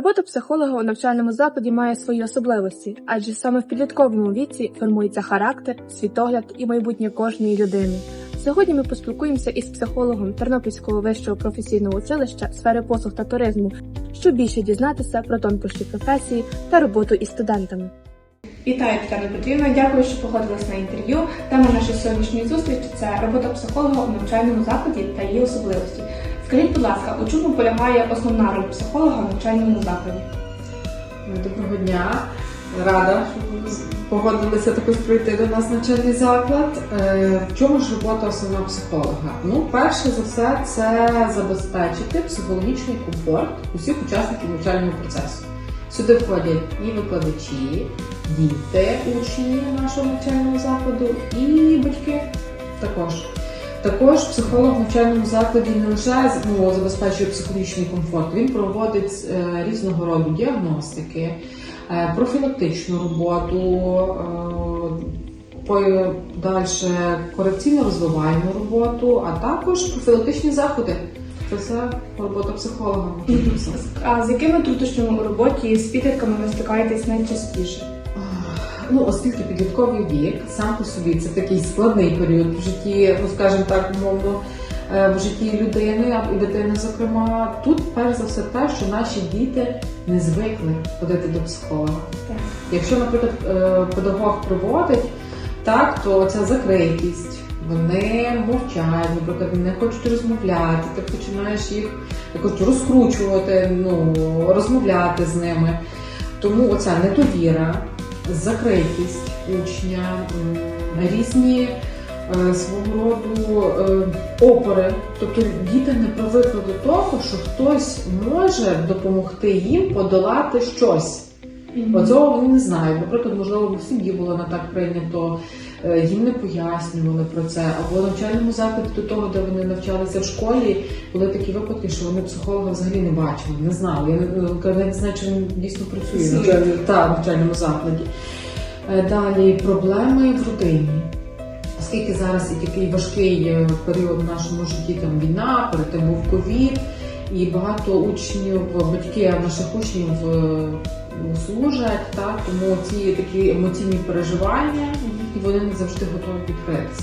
Робота психолога у навчальному закладі має свої особливості, адже саме в підлітковому віці формується характер, світогляд і майбутнє кожної людини. Сьогодні ми поспілкуємося із психологом Тернопільського вищого професійного училища сфери послуг та туризму, щоб більше дізнатися про тонкощі професії та роботу із студентами. Вітаю, Тетяна Петрівна. Дякую, що погодилась на інтерв'ю. Тема нашої сьогоднішньої зустрічі це робота психолога у навчальному закладі та її особливості. Скажіть, будь ласка, у чому полягає основна роль психолога в навчальному закладі? Доброго дня. Рада, що погодилися також прийти до нас навчальний заклад. Е, В чому ж робота основного психолога? Ну, перше за все, це забезпечити психологічний комфорт усіх учасників навчального процесу. Сюди входять і викладачі, діти, учні нашого навчального закладу, і батьки також. Також психолог в навчальному закладі не лише ну, забезпечує психологічний комфорт, він проводить е, різного роду діагностики, е, профілактичну роботу, е, далі корекційно-розвивальну роботу, а також профілактичні заходи. Це все робота психолога. А з якими труднощами у роботі з підлітками ви стикаєтесь найчастіше? Ну, оскільки підлітковий вік сам по собі це такий складний період в житті, ну скажімо так, умовно, е, в житті людини і дитини, зокрема, тут перш за все те, що наші діти не звикли ходити до психолога. Так. Якщо, наприклад, е, педагог проводить, так, то ця закритість, вони мовчать, наприклад, не хочуть розмовляти, ти починаєш їх якось розкручувати, ну, розмовляти з ними. Тому оця недовіра, закритість учня, різні е, свого роду е, опори. Тобто діти не привикли до того, що хтось може допомогти їм подолати щось. Оцього вони не знають. Наприклад, можливо, в сім'ї було не так прийнято, їм не пояснювали про це, або в навчальному закладі до того, де вони навчалися в школі, були такі випадки, що вони психолога взагалі не бачили, не знали. Я не, знаю, чи він дійсно працює в навчальному, закладі. Е, Далі проблеми в родині. Оскільки зараз і такий важкий е, період в нашому житті, там війна, перед тим був ковід, і багато учнів, батьки наших учнів е, служать, так, тому ці такі емоційні переживання, вони не завжди готові відкритися.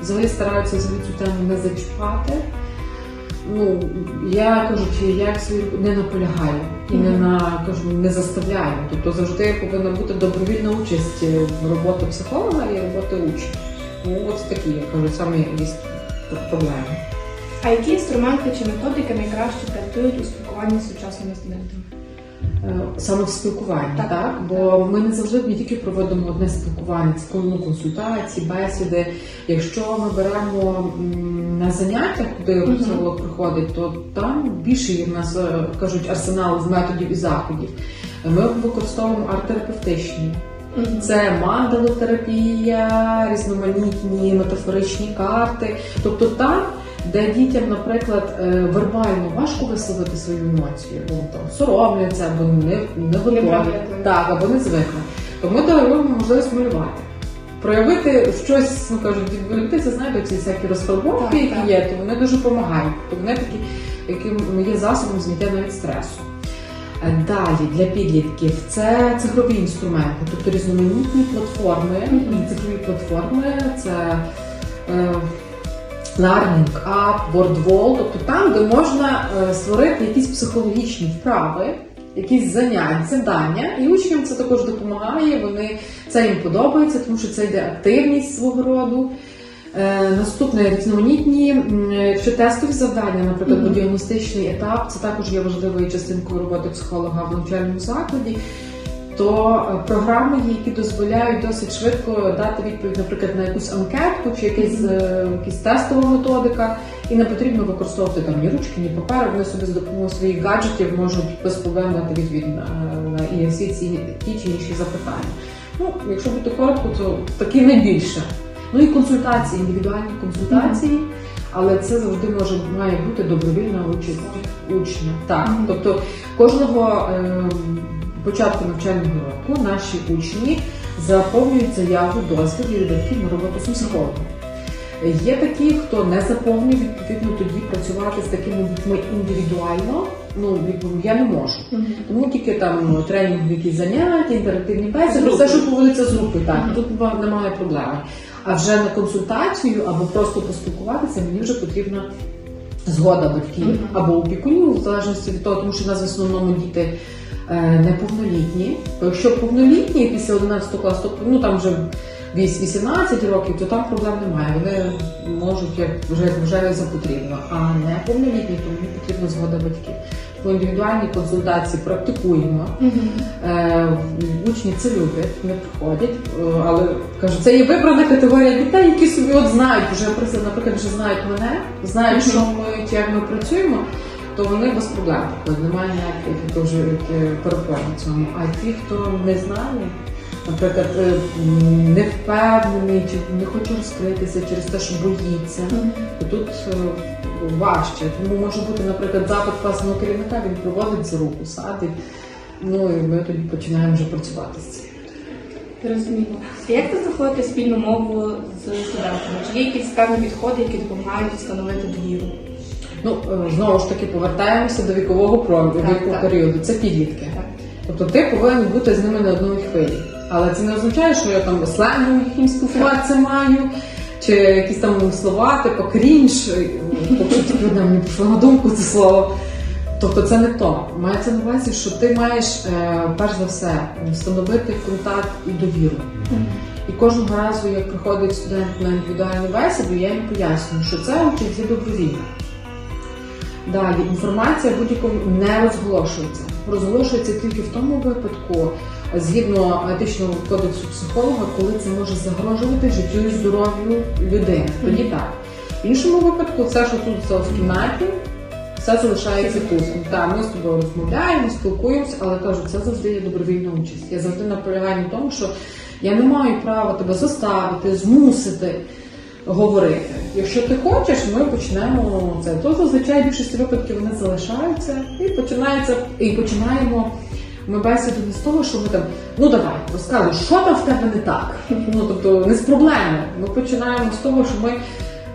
Взагалі стараються взагалі цю тему не зачіпати. Ну, я кажу, я як не наполягаю і не на кажу, не заставляю. Тобто завжди повинна бути добровільна участь в роботі психолога і роботи учня. Ну, от такі, я кажу, саме є проблеми. А які інструменти чи методики найкраще працюють у спілкуванні з сучасними студентами? Е, Саме в спілкуванні, Так, так, бо ми не завжди не тільки проводимо одне спілкування, це ну, консультації, бесіди. Якщо ми беремо на заняттях, куди Мгм. психолог приходить, то там більше в нас е, кажуть арсенал з методів і заходів. Ми використовуємо арт-терапевтичні. Це мандалотерапія, різноманітні метафоричні карти. Тобто там, де дітям, наприклад, е, вербально важко висловити свою емоцію, бо там соромляться або не, не готові, так, або не звикли, то ми даємо можливість малювати. Проявити щось, ну кажуть, відволіктися, знаєте, ці всякі розфарбовки, які так. є, то вони дуже допомагають. То вони такі, яким є засобом зняття навіть стресу. Е, Далі для підлітків це цифрові інструменти, тобто різноманітні платформи. Мгм. І цифрові платформи це е, Learning App, WordWall, тобто там, де можна е, створити якісь психологічні вправи, якісь заняття, завдання, і учням це також допомагає. Вони це їм подобається, тому що це йде активність свого роду. Е, наступне різноманітні якщо тестові завдання, наприклад, mm діагностичний етап, це також є важливою частинкою роботи психолога в навчальному закладі. То е, програми, які дозволяють досить швидко дати відповідь, наприклад, на якусь анкетку чи якийсь, Мгм. е, якась тестова методика, і не потрібно використовувати там ні ручки, ні папери. Вони собі за допомогою своїх гаджетів можуть без проблем дати відповідь на, на і всі ці ті чи інші запитання. Ну, якщо бути коротко, то такі найбільше. Ну і консультації, індивідуальні консультації, але це завжди може має бути добровільна участь учня. Так, Мгм. тобто кожного е, початку навчального року наші учні заповнюють заяву від батьків на роботу з психологом. Є такі, хто не заповнює, відповідно тоді працювати з такими дітьми індивідуально. Ну, я не можу. Тому тільки там тренінг, якісь заняття, інтерактивні бесіди, все, що поводиться з групою, так тут немає проблеми. А вже на консультацію або просто поспілкуватися мені вже потрібна згода батьків або опікунів, в залежності від того, тому що в нас в основному діти неповнолітні. Якщо повнолітні після 11 класу, тобто ну там вже віс- 18 років, то там проблем немає. Вони можуть як вже вважають за потрібно. А неповнолітні, то мені потрібна згода батьків. По індивідуальній консультації практикуємо. Е, учні це люблять, не приходять, е, але кажу, це є вибрана категорія дітей, які собі от знають, вже просто, наприклад, вже знають мене, знають, що ми як ми працюємо, то вони без проблем приходять. Немає ніяких дуже перепон в цьому. А ті, хто не знає, наприклад, е, не впевнений, чи не хоче розкритися через те, що боїться, то тут е, важче. Тому може бути, наприклад, запит класного керівника, він проводить за руку, садить. Ну і ми тоді починаємо вже працювати з цим. Зрозуміло. А як ви знаходите спільну мову з студентами? Чи є якісь певні підходи, які допомагають встановити довіру? Ну е, знову ж таки повертаємося до вікового промі- Так, вікового так. періоду. Це підлітки. Так. Тобто ти повинен бути з ними на одній хвилі. Але це не означає, що я там сленгом їм спілкуватися маю, чи якісь там слова, типу крінж, поки мені прийшло на думку це слово. Тобто це не то. Мається на увазі, що ти маєш е, перш за все встановити контакт і довіру. І кожного разу, як приходить студент на індивідуальну бесіду, я їм пояснюю, що це участь є добровільна. Далі інформація будь-якому не розголошується. Розголошується тільки в тому випадку, згідно етичного кодексу психолога, коли це може загрожувати життю і здоров'ю людини. Тоді так. В іншому випадку, все, що тут це в кімнаті, все залишається тут. Так, ми з тобою розмовляємо, спілкуємося, але кажу, це завжди є добровільна участь. Я завжди наполягаю на тому, що я не маю права тебе заставити, змусити говорити. Якщо ти хочеш, ми почнемо це. То зазвичай в більшості випадків вони залишаються і починається, і починаємо. Ми бесіду не з того, що ми там, ну давай, розказуй, що там в тебе не так. Ну тобто не з проблеми. Ми починаємо з того, що ми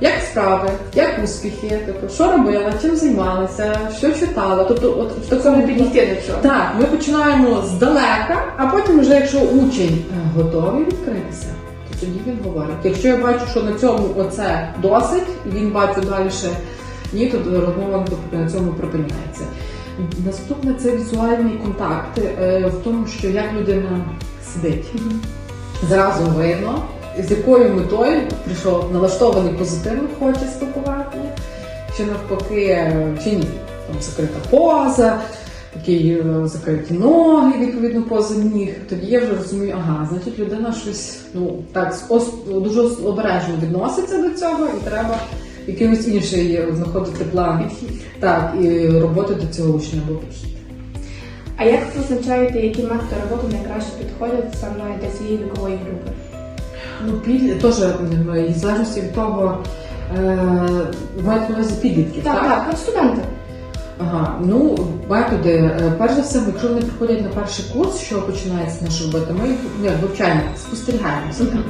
як справи, як успіхи, тобто що робила, чим займалася, що читала. Тобто, от в такому підійти до цього. так, ми починаємо здалека, а потім, вже якщо учень е, готовий відкритися, тоді він говорить. Якщо я бачу, що на цьому оце досить, і він бачить далі ні, то розмова на цьому припиняється. Наступне це візуальні контакти е, в тому, що як людина сидить. Зразу видно, з якою метою прийшов налаштований позитивно, хоче спілкувати, чи навпаки, е, чи ні. Там закрита поза, такі е, закриті ноги, відповідно, поза ніг. Тоді я вже розумію, ага, значить людина щось ну так дуже обережно відноситься до цього, і треба якимось інший знаходити план. Так, і роботи до цього учня або підхід. А як ви визначаєте, які методи роботи найкраще підходять саме для цієї вікової групи? Ну, під теж в залежності від того, е, мають на увазі підлітків, Так, так, от студенти. Ага, ну методи. Е, Перш за все, якщо вони приходять на перший курс, що починається наша робота, ми їх ну, вивчаємо, спостерігаємо за ними.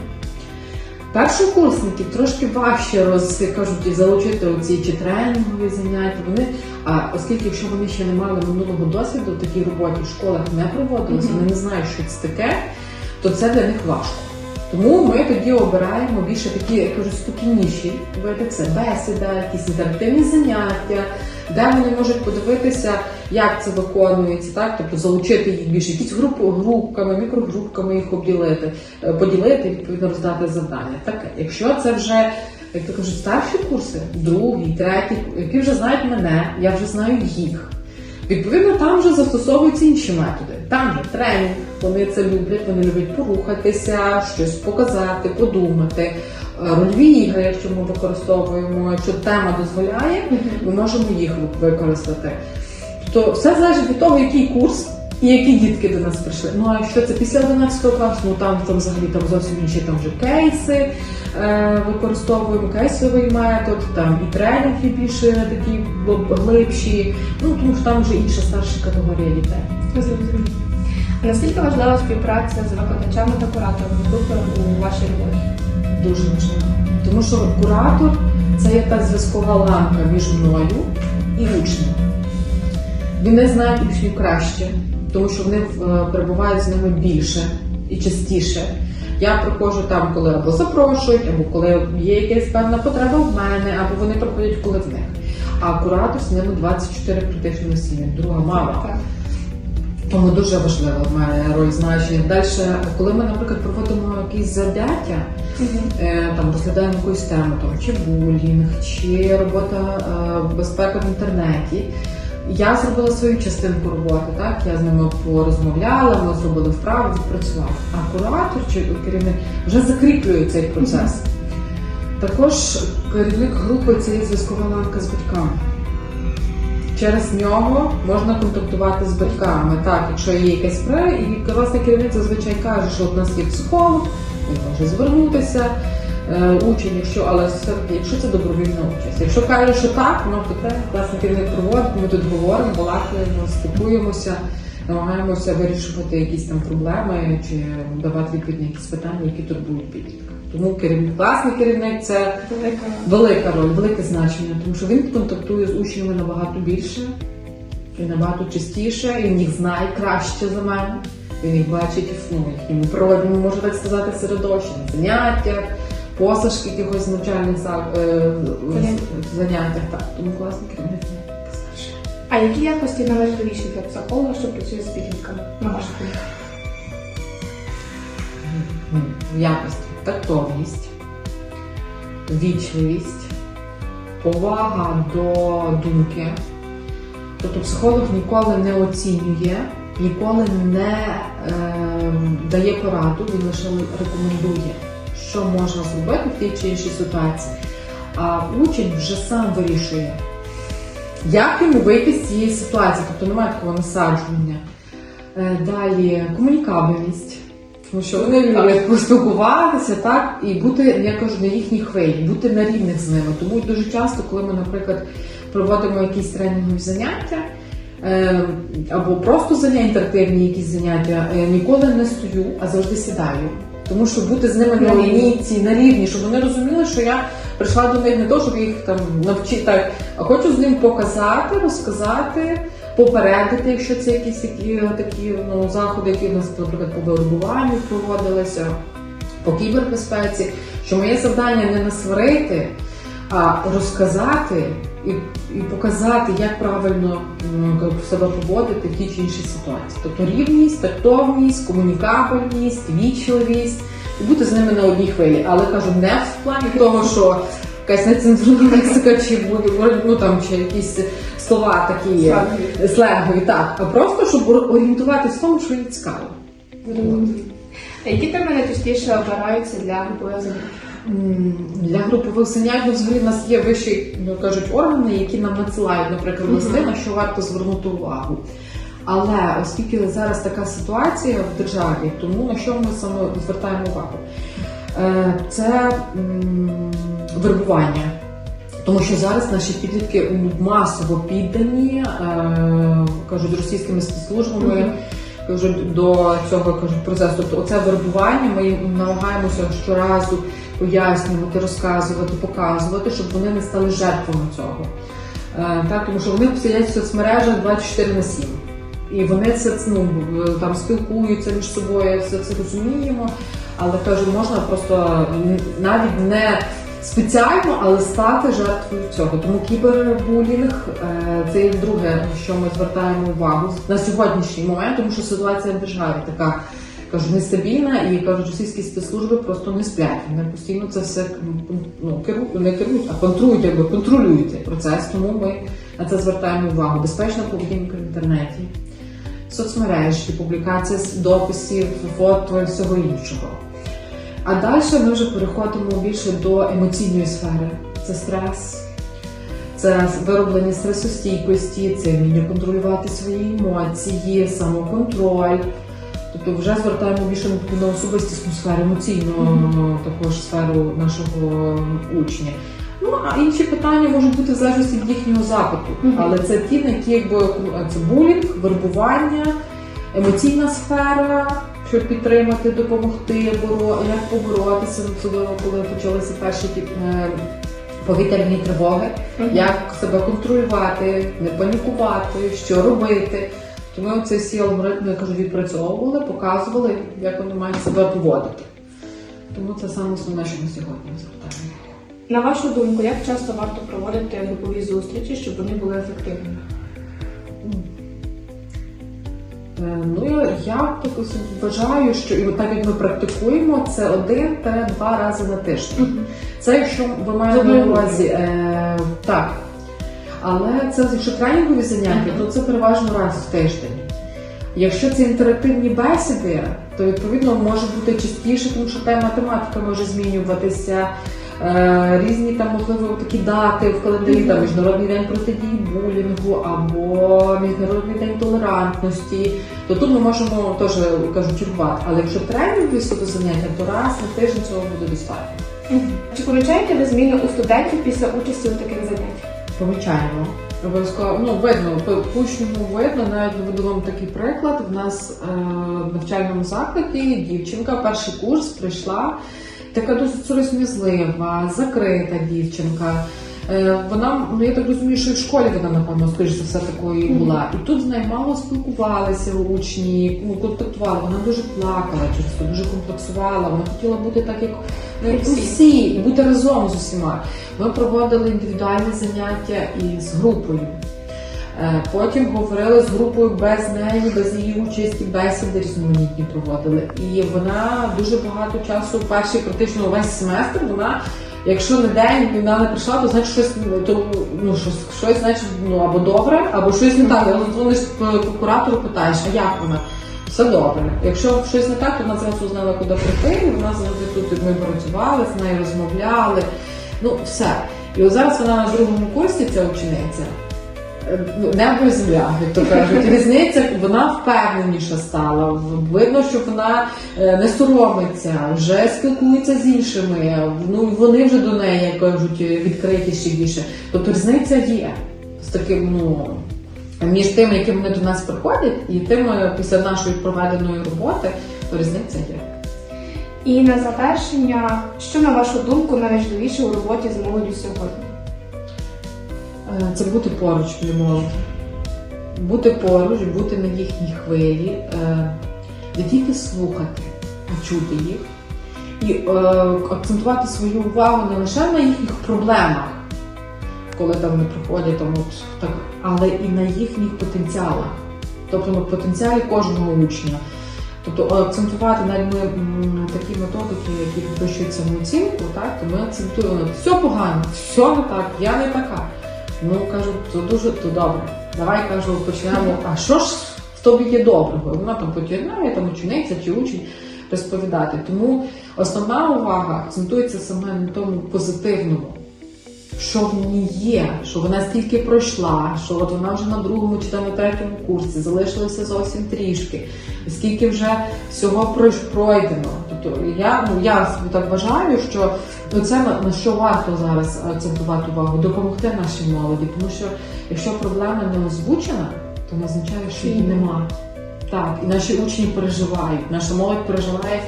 Першокурсників трошки важче роз, кажуть, залучити оці чи тренінгові заняття. Вони, а оскільки якщо вони ще не мали минулого досвіду в такій роботі в школах не проводилися, Мгм. вони не знають, що це таке, то це для них важко. Тому ми тоді обираємо більше такі, я кажу, спокійніші види. Це бесіда, якісь інтерактивні заняття, де вони можуть подивитися, як це виконується, так тобто залучити їх більше, якісь групи групками, мікрогрупками їх обділити, е, поділити, відповідно роздати завдання. Таке, якщо це вже як то кажуть, старші курси, другий, третій, які вже знають мене, я вже знаю їх. Відповідно, там вже застосовуються інші методи. Там є тренінг, вони це люблять, вони люблять порухатися, щось показати, подумати. Е, Рольові ігри, якщо ми використовуємо, якщо тема дозволяє, ми можемо їх використати. Тобто все залежить від того, який курс і які дітки до нас прийшли. Ну а якщо це після 11 класу, ну там, там взагалі там зовсім інші там вже кейси е, використовуємо, кейсовий метод, там і тренінги більше такі глиб- глибші. Ну тому що там вже інша старша категорія дітей. Наскільки важлива співпраця з викладачами та кураторами групи у вашій роботі? Дуже важливо. Тому що куратор це та зв'язкова ланка між мною і учнем. Вони знають учнів краще, тому що вони е, перебувають з ними більше і частіше. Я приходжу там, коли або запрошують, або коли є якась певна потреба в мене, або вони приходять, коли в них. А куратор з ними 24 практично на 7, друга мама. Тому дуже важлива має роль значення. Далі, коли ми, наприклад, проводимо якісь заняття, е, там розглядаємо якусь тему, там чи булінг, чи робота е, безпека в інтернеті. Я зробила свою частинку роботи, так я з ними порозмовляла, ми зробили вправу, відпрацювали. А куратор чи керівник вже закріплює цей процес. Також керівник групи це є зв'язкова ланка з батьками. Через нього можна контактувати з батьками. Так, якщо є якась справа, і власне керівник зазвичай каже, що у нас є психолог, він може звернутися. е, Учень, якщо але все-таки, якщо це добровільна участь. Якщо каже, що так, ну то те власне керівник проводить, ми тут говоримо, балакаємо, спілкуємося, намагаємося вирішувати якісь там проблеми чи давати відповідь на якісь питання, які турбують підлітка. Тому керівник, власний керівник це Велика. велика роль, велике значення, тому що він контактує з учнями набагато більше і набагато частіше, і він їх знає краще за мене. Він їх бачить ну, їхньому природньому, можна так сказати, середовищі, на заняттях, посашки якихось навчальних е, заняттях. Так, тому класний керівник. А які якості найважливіші для психолога, що працює з підлітками? На? Ну, якості тактовність, вічливість, повага до думки. Тобто психолог ніколи не оцінює, ніколи не е, дає пораду, він лише рекомендує, що можна зробити в тій чи іншій ситуації. А учень вже сам вирішує, як йому вийти з цієї ситуації, тобто немає такого насаджування. Е, Далі комунікабельність. Тому що вони люблять поспілкуватися, так, і бути, я кажу, на їхній хвилі, бути на рівних з ними. Тому дуже часто, коли ми, наприклад, проводимо якісь тренінгові заняття, е, або просто заняття, інтерактивні якісь заняття, е, ніколи не стою, а завжди сідаю. Тому що бути з ними на На лінійці, на рівні, щоб вони розуміли, що я прийшла до них не то, щоб їх там навчити, так, а хочу з ним показати, розказати, попередити, якщо це якісь такі, такі ну, заходи, які в нас, наприклад, по вербуванню проводилися, по кібербезпеці, що моє завдання не насварити, а розказати і, і показати, як правильно як себе поводити в тій чи іншій ситуації. Тобто рівність, тактовність, комунікабельність, вічливість, і бути з ними на одній хвилі. Але кажу, не в плані того, що якась нецензурна лексика, чи ну там чи якісь слова такі Сленгові. сленгові, так, а просто щоб орієнтуватись в тому, що їм цікаво. А які теми найчастіше обираються для групових занять? Для групових занять ну, взагалі в нас є вищі ну, кажуть органи, які нам надсилають, наприклад, листи, на що варто звернути увагу. Але оскільки зараз така ситуація в державі, тому на що ми саме звертаємо увагу? Е, Це вербування. Тому що зараз наші підлітки масово піддані, е, кажуть, російськими спецслужбами кажуть, до цього кажуть, процесу. Тобто оце вербування ми намагаємося щоразу пояснювати, розказувати, показувати, щоб вони не стали жертвами цього. Е, так, тому що вони сидять в соцмережах 24 на 7. І вони це ну, там спілкуються між собою, все це розуміємо. Але кажу, можна просто навіть не спеціально, але стати жертвою цього. Тому кібербулінг е, це є друге, що ми звертаємо увагу на сьогоднішній момент, тому що ситуація в державі така. Кажу, нестабільна, і кажуть, російські спецслужби просто не сплять. Вони постійно це все ну, керують, не керують, а контролюють, якби контролюють процес. Тому ми на це звертаємо увагу. Безпечна поведінка в інтернеті, соцмережі, публікація дописів, фото і всього іншого. А далі ми вже переходимо більше до емоційної сфери. Це стрес, це вироблення стресостійкості, це вміння контролювати свої емоції, самоконтроль. Тобто вже звертаємо більше на особистісну сферу, емоційну також сферу нашого учня. Ну а інші питання можуть бути в залежності від їхнього запиту. Мгм. Але це ті, на які якби це булінг, вербування, емоційна сфера, щоб підтримати, допомогти, боро, як поборотися, особливо коли почалися перші е, повітряні тривоги, як себе контролювати, не панікувати, що робити. То ми цей всі алгоритми, я кажу, відпрацьовували, показували, як вони мають себе поводити. Тому це саме основне, що ми сьогодні звертаємо. На вашу думку, як часто варто проводити групові зустрічі, щоб вони були ефективними? Ну, я так вважаю, що і так як ми практикуємо, це один та два рази на тиждень. Це якщо ви маєте на увазі, е, так. Але це якщо тренінгові заняття, то це переважно раз в тиждень. Якщо це інтерактивні бесіди, то відповідно може бути частіше, тому що тема тематика може змінюватися. Е, різні там, можливо, такі дати в календарі, там Міжнародний день протидії булінгу або Міжнародний день толерантності, то тут ми можемо теж кажу, чергувати. Але якщо тренінгові суто заняття, то раз на тиждень цього буде достатньо. Чи помічаєте ви зміни у студентів після участі у таких заняттях? Помічаємо. Обов'язково ну видно, по по видно, навіть наведу вам такий приклад. В нас е, в навчальному закладі дівчинка, перший курс прийшла, така досить сором'язлива, закрита дівчинка. Е, вона, ну я так розумію, що і в школі вона, напевно, скоріш за все такою і була. І тут з нею мало спілкувалися учні, ну, контактували. Вона дуже плакала це, дуже комплексувала. Вона хотіла бути так, як як Всі. всі, і бути разом з усіма. Ми проводили індивідуальні заняття із групою. Е, Потім говорили з групою без неї, без її участі, бесіди різноманітні проводили. І вона дуже багато часу, перший практично увесь семестр, вона, якщо на день вона не прийшла, то значить щось то, ну, щось, щось значить ну, або добре, або щось не так. Але дзвониш куратору, питаєш, а як вона? Все добре. Якщо щось не так, то вона зразу знала, куди прийти, вона завжди тут ми працювали, з нею розмовляли. Ну, все. І от зараз вона на другому курсі, ця учениця. Небо і земля, то кажуть. Різниця, вона впевненіша стала. Видно, що вона е, не соромиться, вже спілкується з іншими. Ну вони вже до неї, як кажуть, відкритіші більше. Тобто різниця є з таким, ну. Між тим, яким вони до нас приходять, і тим е, після нашої проведеної роботи, то різниця є. І на завершення, що на вашу думку найважливіше у роботі з молоддю сьогодні? Е, Це бути поруч для молоді. Бути поруч, бути на їхній хвилі, е, не тільки слухати, а чути їх. І е, акцентувати свою увагу не лише на їхніх проблемах, коли там вони приходять, там, от, так, але і на їхніх потенціалах, тобто на потенціалі кожного учня. Тобто акцентувати навіть ми такі методики, які підвищують самооцінку, так, то ми акцентуємо все погано, все не так, я не така. Ну кажу, то дуже то добре. Давай кажу, почнемо. А що ж в тобі є доброго? Вона там починає, там учениця чи учень розповідати. Тому основна увага акцентується саме на тому позитивному, що в ній є, що вона стільки пройшла, що от вона вже на другому чи там на третьому курсі залишилося зовсім трішки, скільки вже всього пройдено. Тобто я ну я собі так вважаю, що ну, це на, що варто зараз акцентувати увагу, допомогти нашій молоді, тому що якщо проблема не озвучена, то не означає, що її нема. Так, і наші учні переживають, наша молодь переживає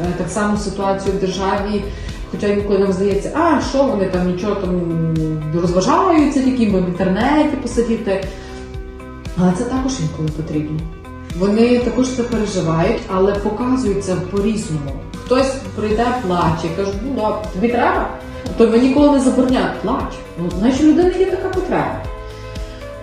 е, так само ситуацію в державі. Хоча інколи нам здається, а що вони там нічого там розважаються, тільки в інтернеті посидіти. Але це також інколи потрібно. Вони також це переживають, але показуються по-різному. Хтось прийде, плаче, каже, ну тобі треба? То ми ніколи не забороняють, плач. Ну, Знаєш, у людини є така потреба.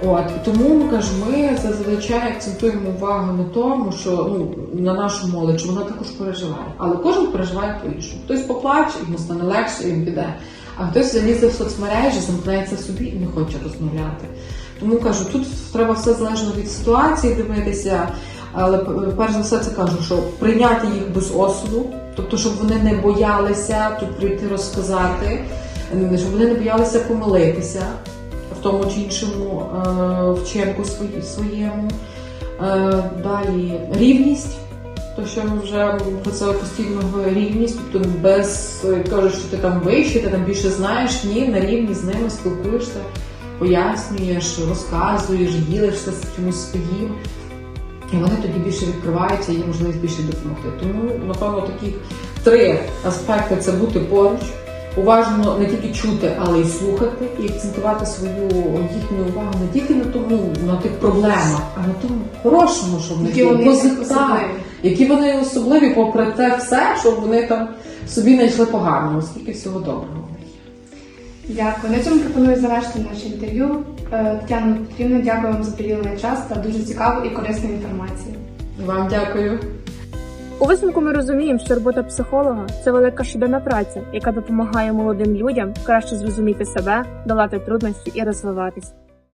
От тому кажу, ми зазвичай акцентуємо увагу на тому, що ну на нашу молодь, вона також переживає. Але кожен переживає по-іншому. Хтось поплаче, йому стане легше, він піде. А хтось залізе в соцмережі, замкнеться в собі і не хоче розмовляти. Тому кажу, тут треба все залежно від ситуації дивитися. Але перш за все це кажу, що прийняти їх без осуду, тобто, щоб вони не боялися тут прийти розказати, е, щоб вони не боялися помилитися в тому чи іншому е, вчинку своєму. Е, далі рівність. То, що вже про це постійно рівність, тобто без кажуть, що ти там вище, ти там більше знаєш, ні, на рівні з ними спілкуєшся, пояснюєш, розказуєш, ділишся з чимось своїм. І вони тоді більше відкриваються і є можливість більше допомогти. Тому, напевно, такі три аспекти це бути поруч, уважно не тільки чути, але й слухати, і акцентувати свою їхню увагу не тільки на тому, на тих проблемах, а на тому хорошому, що в них Які є. вони Позитив- особливі. які вони особливі, попри те все, щоб вони там собі знайшли поганого, скільки всього доброго. Дякую. На цьому пропоную завершити наше інтерв'ю. Е, Тетяна Петрівна, дякую вам за поділений час та дуже цікаву і корисну інформацію. Вам дякую. У висновку ми розуміємо, що робота психолога це велика щоденна праця, яка допомагає молодим людям краще зрозуміти себе, долати трудності і розвиватись.